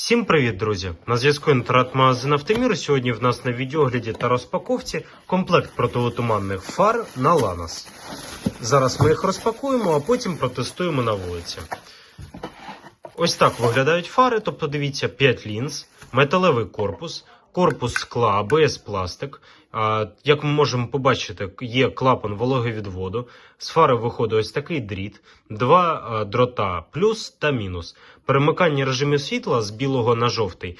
Всім привіт, друзі! На зв'язку інтернет-магазин Автомір. Сьогодні в нас на відеогляді та розпаковці комплект противотуманних фар на Ланос. Зараз ми їх розпакуємо, а потім протестуємо на вулиці. Ось так виглядають фари, тобто дивіться 5 лінз, металевий корпус, корпус скла, АБС пластик. Як ми можемо побачити, є клапан вологовідводу. З фари виходить ось такий дріт, два дрота плюс та мінус. Перемикання режимів світла з білого на жовтий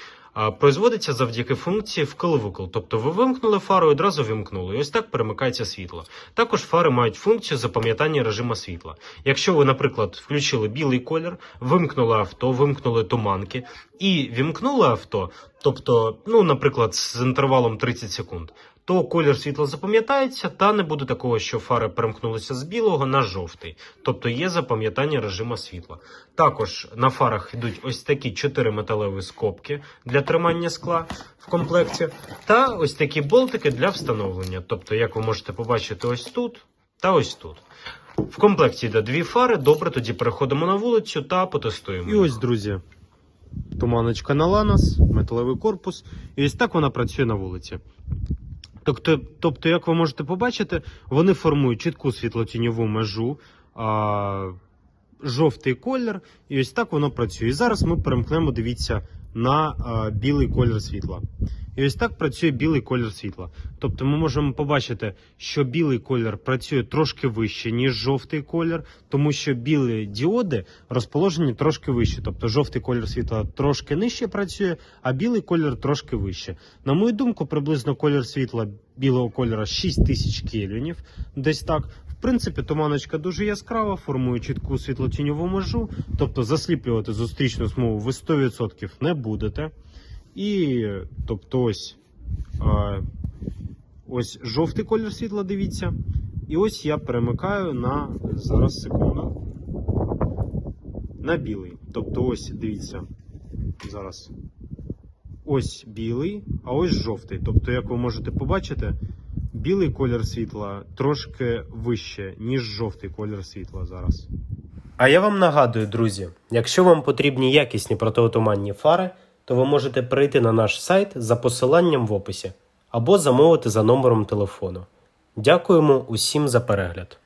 производиться завдяки функції вкл-викл. Тобто ви вимкнули фару і одразу вимкнули. І ось так перемикається світло. Також фари мають функцію запам'ятання режиму світла. Якщо ви, наприклад, включили білий колір, вимкнули авто, вимкнули туманки і вімкнули авто, тобто, ну, наприклад, з інтервалом 30 секунд, то колір світла запам'ятається, та не буде такого, що фари перемкнулися з білого на жовтий. Тобто є запам'ятання режиму світла. Також на фарах йдуть ось такі чотири металеві скобки для тримання скла в комплекті, та ось такі болтики для встановлення. Тобто, як ви можете побачити, ось тут та ось тут. В комплекті йде дві фари. Добре, тоді переходимо на вулицю та потестуємо. І ось, друзі, туманочка на Ланос, металевий корпус. І ось так вона працює на вулиці. Тобто, тобто, як ви можете побачити, вони формують чітку світлотіньову межу, а, жовтий колір, і ось так воно працює. І зараз ми перемкнемо, дивіться, на а, білий колір світла. І ось так працює білий колір світла. Тобто ми можемо побачити, що білий колір працює трошки вище, ніж жовтий колір, тому що білі діоди розположені трошки вище. Тобто жовтий колір світла трошки нижче працює, а білий колір трошки вище. На мою думку, приблизно колір світла білого кольора 6000 кельвінів, десь так. В принципі, туманочка дуже яскрава, формує чітку світлотіньову межу, тобто засліплювати зустрічну смугу ви 100% не будете. І тобто ось, ось жовтий колір світла, дивіться. І ось я перемикаю на зараз секунду. На білий. Тобто ось дивіться. Зараз. Ось білий, а ось жовтий. Тобто, як ви можете побачити, білий колір світла трошки вище, ніж жовтий колір світла зараз. А я вам нагадую, друзі, якщо вам потрібні якісні протиотуманні фари, то ви можете прийти на наш сайт за посиланням в описі або замовити за номером телефону. Дякуємо усім за перегляд.